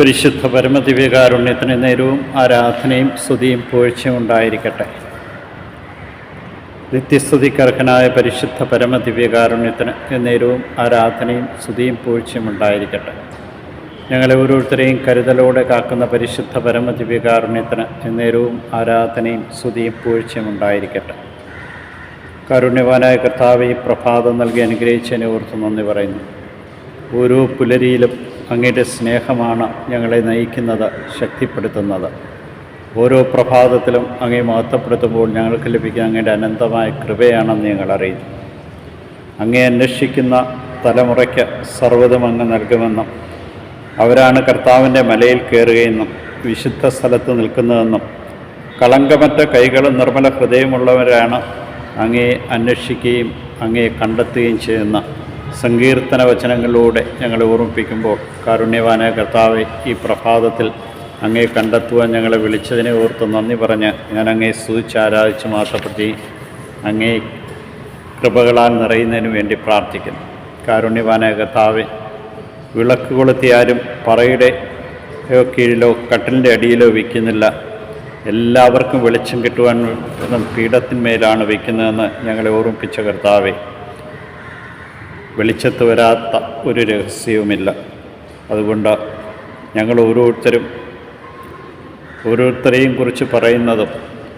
പരിശുദ്ധ പരമദിവ്യകാരുണ്യത്തിന് നേരവും ആരാധനയും സ്തുതിയും പൂഴ്ചയും ഉണ്ടായിരിക്കട്ടെ. നിത്യസ്തുതിക്കർഹനായ പരിശുദ്ധ പരമദിവ്യകാരുണ്യത്തിന് നേരവും ആരാധനയും സ്തുതിയും പൂഴ്ചയും ഉണ്ടായിരിക്കട്ടെ. ഞങ്ങളെ ഓരോരുത്തരെയും കരുതലോടെ കാക്കുന്ന പരിശുദ്ധ പരമദിവ്യകാരുണ്യത്തിന് നേരവും ആരാധനയും സ്തുതിയും പൂഴ്ചയും ഉണ്ടായിരിക്കട്ടെ. കാരുണ്യവാനായ കർത്താവ് ഈ പ്രഭാതം നൽകി അനുഗ്രഹിച്ചതിനെ ഓർത്ത് നന്ദി പറയുന്നു. ഓരോ പുലരിയിലും അങ്ങയുടെ സ്നേഹമാണ് ഞങ്ങളെ നയിക്കുന്നത് ശക്തിപ്പെടുത്തുന്നത്. ഓരോ പ്രഭാതത്തിലും അങ്ങേ മഹത്വപ്പെടുത്തുമ്പോൾ ഞങ്ങൾക്ക് ലഭിക്കുന്ന അങ്ങയുടെ അനന്തമായ കൃപയാണെന്ന് ഞങ്ങൾ അറിയുന്നു. അങ്ങേ അന്വേഷിക്കുന്ന തലമുറയ്ക്ക് സർവതും അങ്ങ് നൽകുമെന്നും അവരാണ് കർത്താവിന്റെ മലയിൽ കയറുകയെന്നും വിശുദ്ധ സ്ഥലത്ത് നിൽക്കുന്നതെന്നും കളങ്കമറ്റ കൈകളും നിർമ്മല ഹൃദയമുള്ളവരാണ് അങ്ങയെ അന്വേഷിക്കുകയും അങ്ങയെ കണ്ടെത്തുകയും ചെയ്യുന്ന സങ്കീർത്തന വചനങ്ങളിലൂടെ ഞങ്ങളെ ഓർമ്മിപ്പിക്കുമ്പോൾ കാരുണ്യവാന കർത്താവെ ഈ പ്രഭാതത്തിൽ അങ്ങേ കണ്ടെത്തുവാൻ ഞങ്ങളെ വിളിച്ചതിനെ ഓർത്ത് നന്ദി പറഞ്ഞ് ഞാൻ അങ്ങേ സ്തുതിച്ച് ആരാധിച്ച് മാത്രപ്പെടുത്തി അങ്ങേ കൃപകളാൽ നിറയുന്നതിന് വേണ്ടി പ്രാർത്ഥിക്കുന്നു. കാരുണ്യവാന കർത്താവെ വിളക്ക് കൊളുത്തിയാരും പറയുടെ കീഴിലോ കട്ടിലിന്റെ അടിയിലോ വയ്ക്കുന്നില്ല. എല്ലാവർക്കും വെളിച്ചം കിട്ടുവാൻ പീഠത്തിന്മേലാണ് വയ്ക്കുന്നതെന്ന് ഞങ്ങളെ ഓർമ്മിപ്പിച്ച കർത്താവെ വെളിച്ചത്ത് വരാത്ത ഒരു രഹസ്യവുമില്ല. അതുകൊണ്ട് ഞങ്ങൾ ഓരോരുത്തരും ഓരോരുത്തരെയും കുറിച്ച് പറയുന്നതും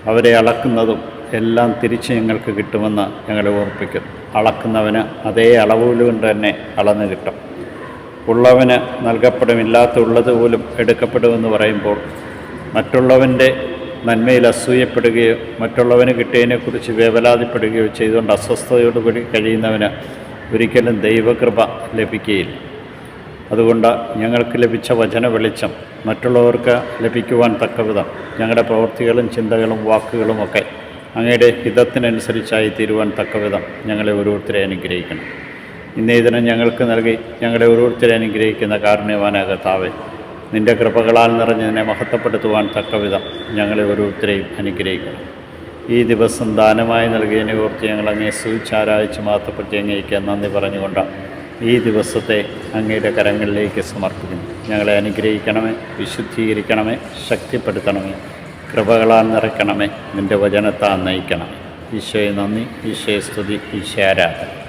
അവരെ അളക്കുന്നതും എല്ലാം തിരിച്ച് ഞങ്ങൾക്ക് കിട്ടുമെന്ന് ഞങ്ങളെ ഓർപ്പിക്കും. അളക്കുന്നവന് അതേ അളവുകൊണ്ട് തന്നെ അളന്ന് കിട്ടും. ഉള്ളവന് നൽകപ്പെടും ഇല്ലാത്ത ഉള്ളത് പോലും എടുക്കപ്പെടുമെന്ന് പറയുമ്പോൾ മറ്റുള്ളവന്റെ നന്മയിൽ അസൂയപ്പെടുകയോ മറ്റുള്ളവന് കിട്ടിയതിനെക്കുറിച്ച് വേവലാതിപ്പെടുകയോ ചെയ്തുകൊണ്ട് അസ്വസ്ഥതയോടുകൂടി കഴിയുന്നവന് ഒരിക്കലും ദൈവകൃപ ലഭിക്കുകയില്ല അതുകൊണ്ട് ഞങ്ങൾക്ക് ലഭിച്ച വചന വെളിച്ചം മറ്റുള്ളവർക്ക് ലഭിക്കുവാൻ തക്കവിധം ഞങ്ങളുടെ പ്രവൃത്തികളും ചിന്തകളും വാക്കുകളുമൊക്കെ അങ്ങയുടെ ഹിതത്തിനനുസരിച്ചായി തീരുവാൻ തക്കവിധം ഞങ്ങളെ ഓരോരുത്തരെ അനുഗ്രഹിക്കണം. ഇന്നേ ദിനം ഞങ്ങൾക്ക് നൽകി ഞങ്ങളെ ഓരോരുത്തരെ അനുഗ്രഹിക്കുന്ന കാരുണ്യവാനാകത്താവെ നിന്റെ കൃപകളാൽ നിറഞ്ഞതിനെ മഹത്വപ്പെടുത്തുവാൻ തക്കവിധം ഞങ്ങളെ ഓരോരുത്തരെയും അനുഗ്രഹിക്കണം. ഈ ദിവസം ദാനമായി നൽകിയതിനെ ഓർത്ത് ഞങ്ങൾ അങ്ങേ സൂചിച്ചാരായിച്ച് മാത്തപ്പെട്ടി അങ്ങേക്ക് നന്ദി പറഞ്ഞുകൊണ്ട് ഈ ദിവസത്തെ അങ്ങയുടെ കരങ്ങളിലേക്ക് സമർപ്പിക്കുന്നു. ഞങ്ങളെ അനുഗ്രഹിക്കണമേ വിശുദ്ധീകരിക്കണമേ ശക്തിപ്പെടുത്തണമേ കൃപകളാൽ നിറയ്ക്കണമേ നിന്റെ വചനത്താൽ നയിക്കണമേ. ഈശോയെ നന്ദി ഈശോയെ സ്തുതി ഈശോ ആരാധന.